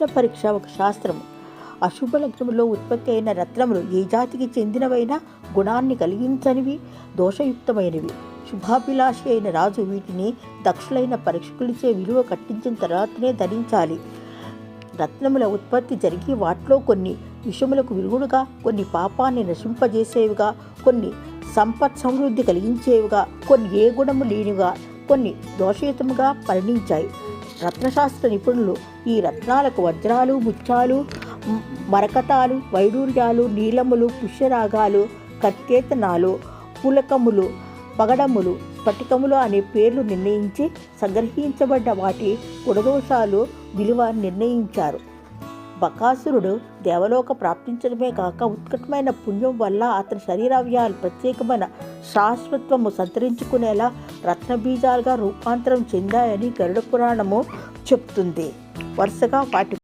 రత్న పరీక్ష ఒక శాస్త్రం అశుభ లగ్నములో ఉత్పత్తి అయిన రత్నములు ఏ జాతికి చెందినవైనా గుణాన్ని కలిగించనివి దోషయుక్తమైనవి. శుభాభిలాషి అయిన రాజు వీటిని దక్షులైన పరీక్షకులచే విలువ కట్టించిన తర్వాతనే ధరించాలి. రత్నముల ఉత్పత్తి జరిగి వాటిలో కొన్ని విషములకు విరుగుడుగా కొన్ని పాపాన్ని నశింపజేసేవిగా కొన్ని సంపత్ సమృద్ధి కలిగించేవిగా కొన్ని ఏ గుణము లేనిగా కొన్ని దోషయుతముగా పరిణించాయి. రత్నశాస్త్ర నిపుణులు. ఈ రత్నాలకు వజ్రాలు ముత్యాలు మరకతాలు వైడూర్యాలు నీలములు పుష్యరాగాలు కత్యేతనాలు పులకములు పగడములు స్ఫటికములు అనే పేర్లు నిర్ణయించి సంగ్రహించబడ్డ వాటి గుణదోషాలు విలువ నిర్ణయించారు. బకాసురుడు దేవలోక ప్రాప్తించడమే కాక ఉత్కటమైన పుణ్యం వల్ల అతని శరీరావయాలు ప్రత్యేకమైన శాశ్వత్వము సంతరించుకునేలా రత్నబీజాలుగా రూపాంతరం చెందాయని గరుడ పురాణము చెప్తుంది. వరుసగా వాటి